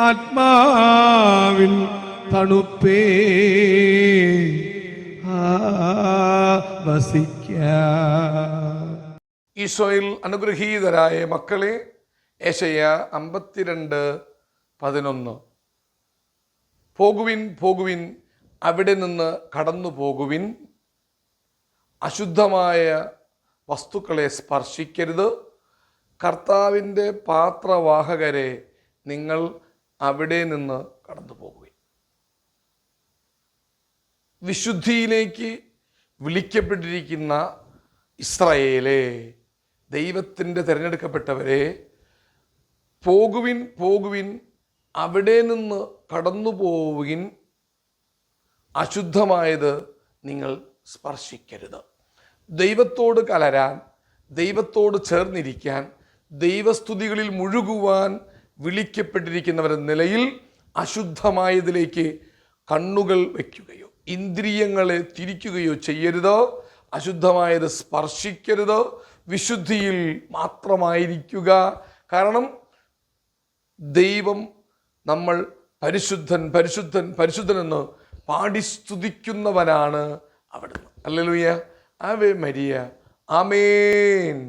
ആത്മാവിൻ തണുപ്പേ. വസിക്ക. ഈശോയിൽ അനുഗ്രഹീതരായ മക്കളെ ഏശയ അമ്പത്തിരണ്ട് പതിനൊന്ന്. പോകുവിൻ പോകുവിൻ അവിടെ നിന്ന് കടന്നു പോകുവിൻ. അശുദ്ധമായ വസ്തുക്കളെ സ്പർശിക്കരുത്. കർത്താവിന്റെ പാത്രവാഹകരെ നിങ്ങൾ അവിടെ നിന്ന് കടന്നു പോകുകയും വിശുദ്ധിയിലേക്ക് വിളിക്കപ്പെട്ടിരിക്കുന്ന ഇസ്രയേലെ ദൈവത്തിന്റെ തിരഞ്ഞെടുക്കപ്പെട്ടവരെ പോകുവിൻ പോകുവിൻ അവിടെ നിന്ന് കടന്നു പോവുകിൻ അശുദ്ധമായത് നിങ്ങൾ സ്പർശിക്കരുത്. ദൈവത്തോട് കലരാൻ ദൈവത്തോട് ചേർന്നിരിക്കാൻ ദൈവസ്തുതികളിൽ മുഴുകുവാൻ വിളിക്കപ്പെട്ടിരിക്കുന്നവരെന്ന നിലയിൽ അശുദ്ധമായതിലേക്ക് കണ്ണുകൾ വയ്ക്കുകയോ ഇന്ദ്രിയങ്ങളെ തിരിക്കുകയോ ചെയ്യരുത് അശുദ്ധമായത് സ്പർശിക്കരുത് വിശുദ്ധിയിൽ മാത്രമായിരിക്കുക. കാരണം ദൈവം നമ്മൾ പരിശുദ്ധൻ പരിശുദ്ധൻ പരിശുദ്ധനെന്ന് പാടി സ്തുതിക്കുന്നവനാണ് അവിടുന്ന്. അല്ലലുയ്യ. ആവേ മരിയ ആമേൻ.